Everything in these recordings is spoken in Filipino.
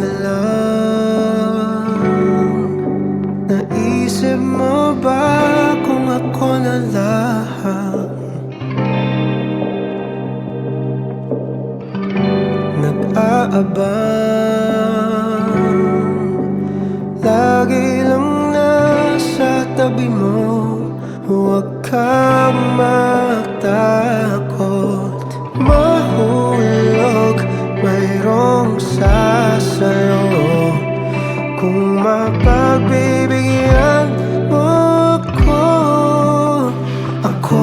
na lang Naisip mo ba kung ako na lang Nag-aabang. Lagi lang nasa Huwag kang magtakot Kung mapagbibigyan mo ko. Ako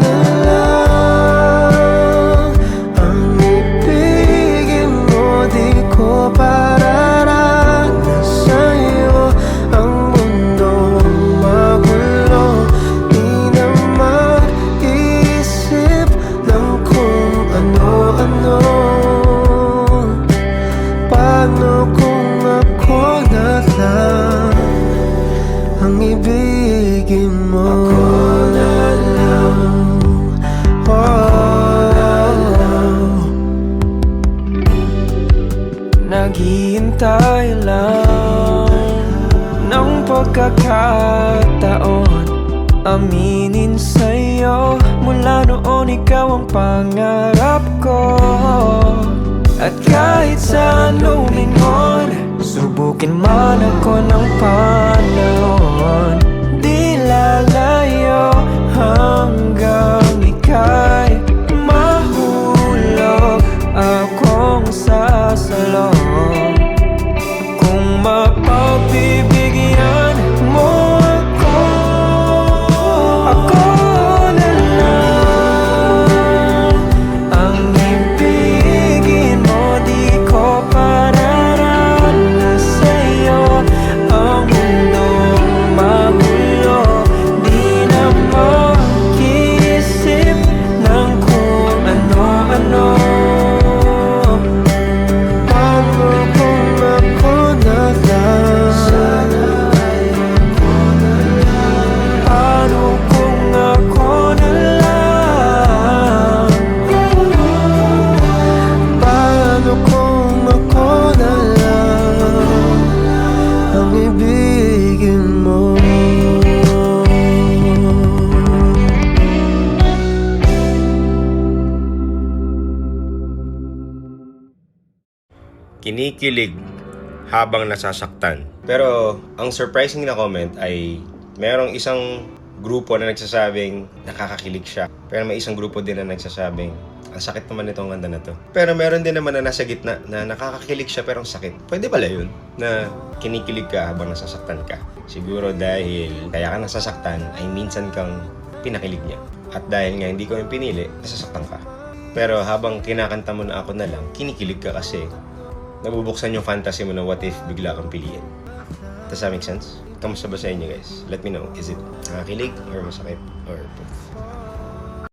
na lang. Ang ibigin mo di ko pararanas sa'yo. Ang mundong magulo Di na mag-isip ng kung ano-ano. Paano kung ako na lang Ang ibigin mo. Ako na lang. Oh. Naghihintay lang ng pagkakataon. Aminin sa'yo mula noon ikaw ang pangarap ko kinikilig habang nasasaktan. Pero ang surprising na comment ay merong isang grupo na nagsasabing nakakakilig siya. Pero may isang grupo din na nagsasabing ang sakit naman nitong kanta na to. Pero meron din naman na nasa gitna na nakakakilig siya pero ang sakit. Pwede pala yun na kinikilig ka habang nasasaktan ka. Siguro dahil kaya ka nasasaktan ay minsan kang pinakilig niya. At dahil nga hindi ko yung pinili, nasasaktan ka. Pero habang kinakanta mo na ako na lang, kinikilig ka kasi nabubuksan yung fantasy mo na what if bigla kang piliin. Does that make sense? Kamusta ba sa inyo guys? Let me know. Is it nakakilig or masakit or both?